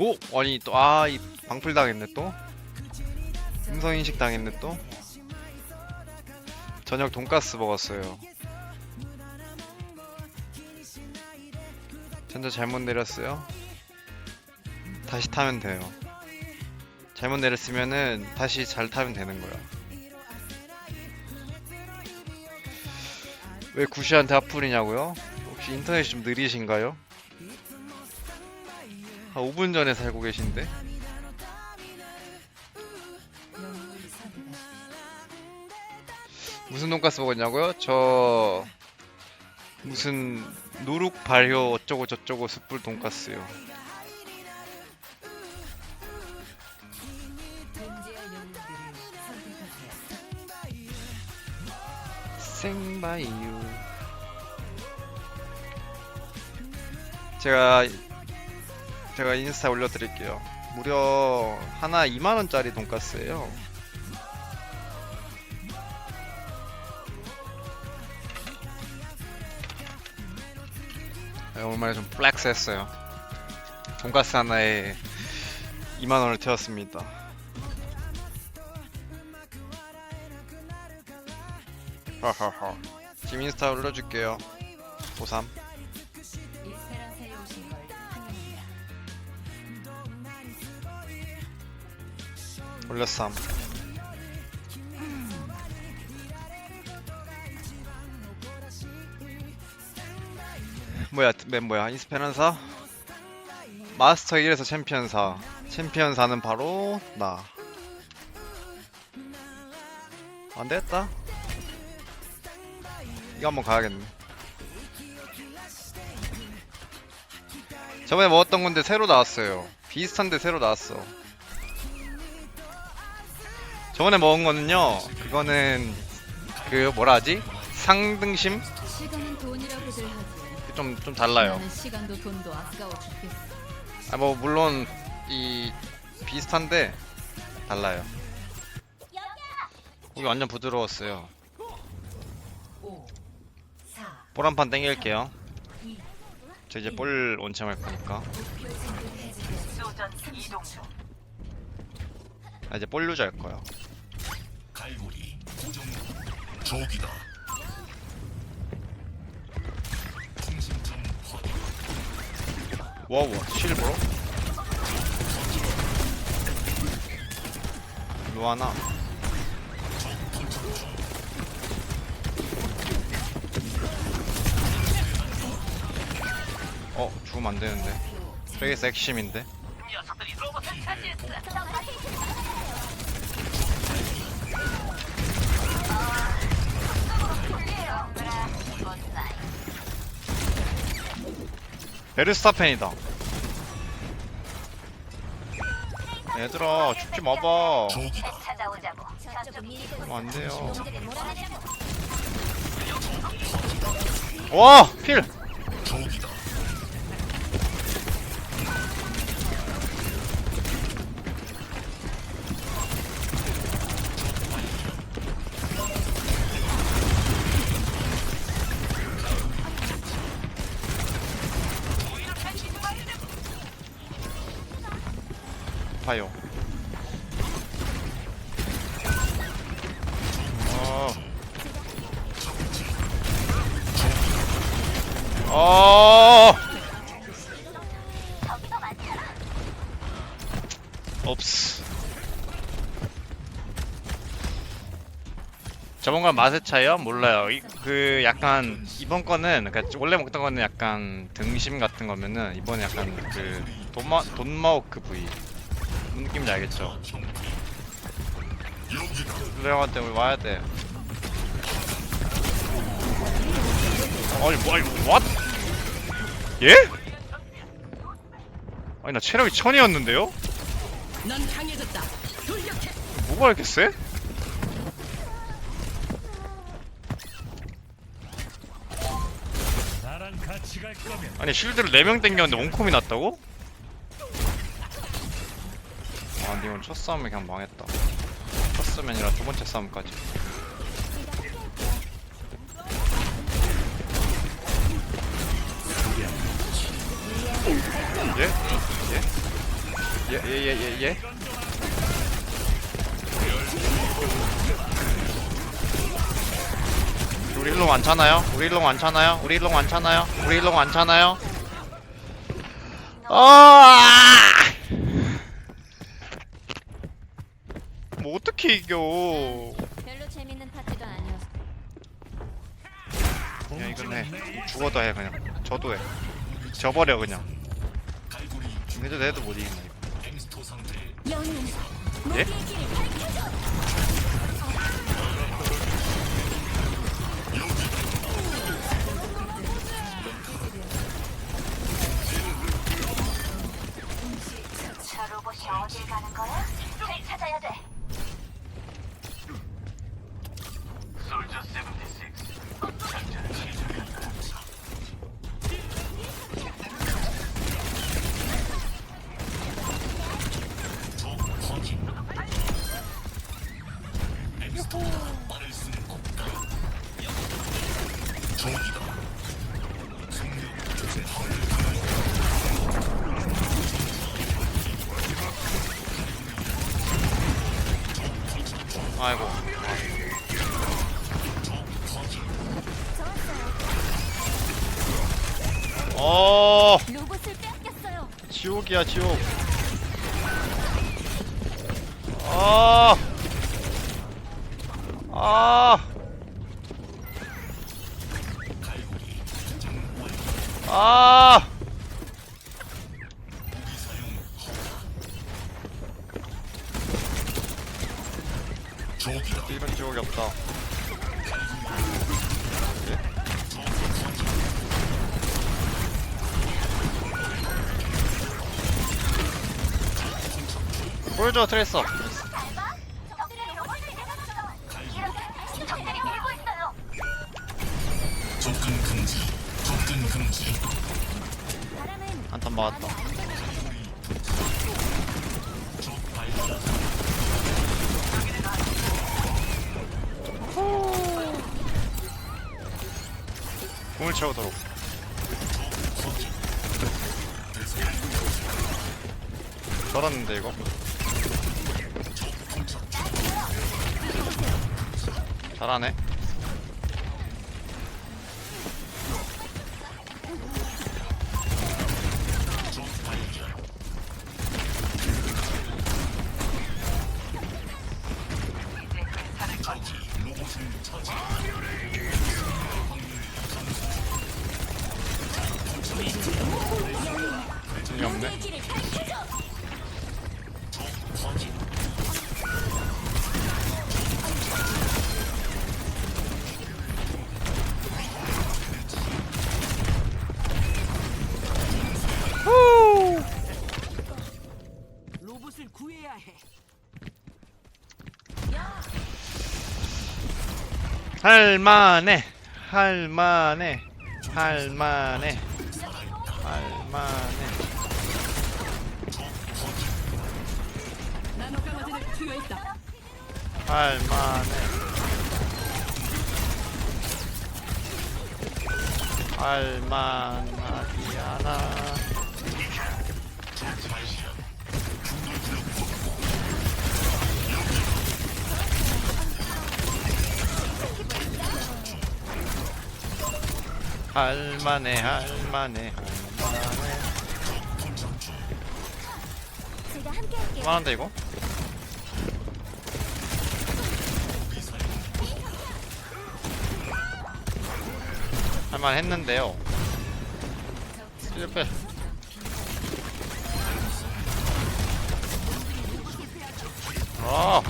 오 아니 또 아 이 방풀 당했네 또. 음성 인식 당했네 또. 저녁 돈가스 먹었어요. 전자 잘못 내렸어요. 다시 타면 돼요. 잘못 내렸으면은 다시 잘 타면 되는 거야. 왜 구시한테 하풀이냐고요? 혹시 인터넷이 좀 느리신가요? 한 5분 전에 살고 계신데? 무슨 돈가스 먹었냐고요? 저 무슨 누룩 발효 어쩌고 저쩌고 숯불 돈가스요. 생바이유. 제가 제가 인스타 올려드릴게요. 무려 하나 2만 원짜리 돈가스예요. 네, 오랜만에 좀 플렉스 했어요. 돈가스 하나에 2만 원을 태웠습니다. 하하하. 지금 인스타 올려줄게요. 53. 이 올렸삼. 뭐야, 맨 뭐야? 이스페란사? 마스터 1에서 챔피언 4. 챔피언 4는 바로 나. 안 되겠다. 이거 한번 가야겠네. 저번에 먹었던 건데 새로 나왔어요. 비슷한데 새로 나왔어. 저번에 먹은 거는요. 그거는 그 뭐라 하지? 상등심? 시간은 돈이라고들 하지. 좀 좀 달라요. 나는 시간도 돈도 아까워 죽겠어. 아 뭐 물론 이 비슷한데 달라요. 고기 완전 부드러웠어요. 5, 4, 볼한판 땡길게요. 저 이제 볼 원챔할 거니까. 아 이제 볼 루즈 할 거야. 갈고리 고정 조기다. 통신점 확인 와우 실버로? 루아나? 어 죽으면 안 되는데. 저게 섹심인데 베르스타펜이다 얘들아 죽지 마봐 그러면 안 돼요 와! 필! 봐요 어. 어. 없스. 저번과 맛의 차이요? 몰라요. 이, 그 약간 이번 거는 그러니까 원래 먹던 거는 약간 등심 같은 거면은 이번에 약간 그 돈마 돈마호크 부위 무슨 느낌인지 알겠죠? 여기다 레어한테 우리 와야 돼. 아니 뭐 아니 what? 예? 아니 나 체력이 천이었는데요? 넌 강해졌다. 돌격해. 뭐가 이렇게 세? 아니 쉴드를 4명 땡겼는데 원콤이 났다고? 아 이건 첫 싸움에 그냥 망했다 첫 싸움이 아니라 두 번째 싸움까지 예? 예? 예 예 예 예, 예. 우리 일로 많잖아요. 우리 일로 많잖아요. 우리 일로 많잖아요. 우리 일로 많잖아요. 아! 뭐 어떻게 이겨? 별로 재밌는 파티도 아니었어. 그냥 이건 해. 죽어도 해 그냥. 저도 해. 져버려 그냥. 갈고리 해도 해도 못 상태 예? 어 로봇을 빼앗겼어요. 지옥이야 지옥. 아. 아. 아. 적이다 이런 지옥이 없다. 보여줘 트레이서. 밀고 있어요. 접근 금지 접근 금지 한탄 막았다. 공을 채우도록. 저랬는데 이거. 잘하네. 로봇을 구해야 해. 할만해. 할만해. 할만해. 투여했다. 할만해. 할만하지 않아. 할만해, 할만해, 할만해. 할만한데 이거? 할만 했는데요. 실패. 아.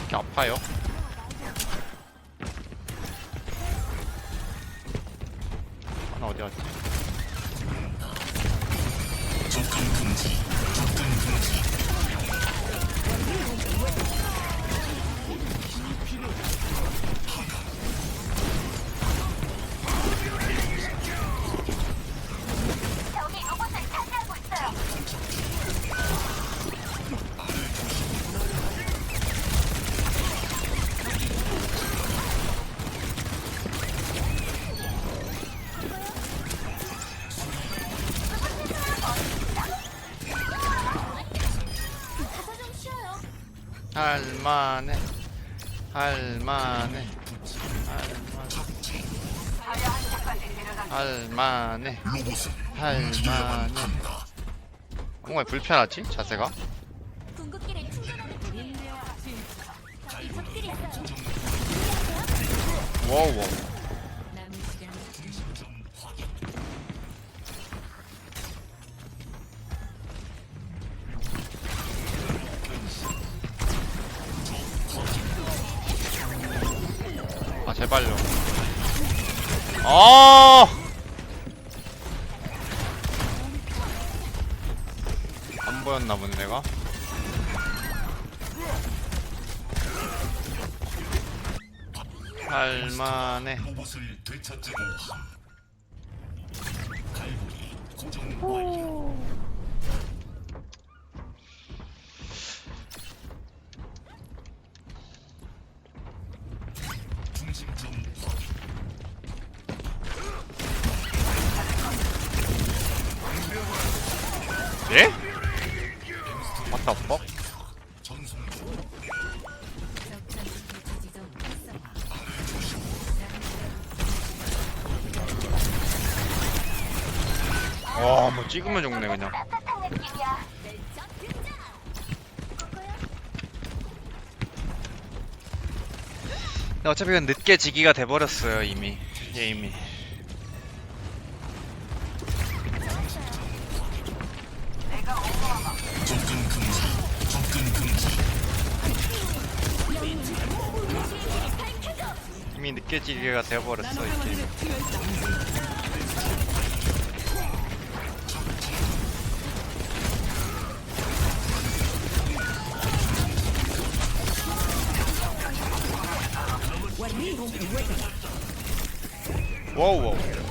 이렇게 아파요? 하나 어디 갔지? 접근 금지 접근 금지 할만해. 할만해. 할만해. 할만해. 뭔가 불편하지? 자세가? 궁극 제발요. 아! 안 보였나 보네 내가? 할만해. 로 와 뭐 찍으면 죽네 그냥. 근데 어차피 이건 늦게 지기가 돼버렸어요 이미 게임이 금지. 이미 늦게 지기가 돼버렸어 나노 이 게임 강화제를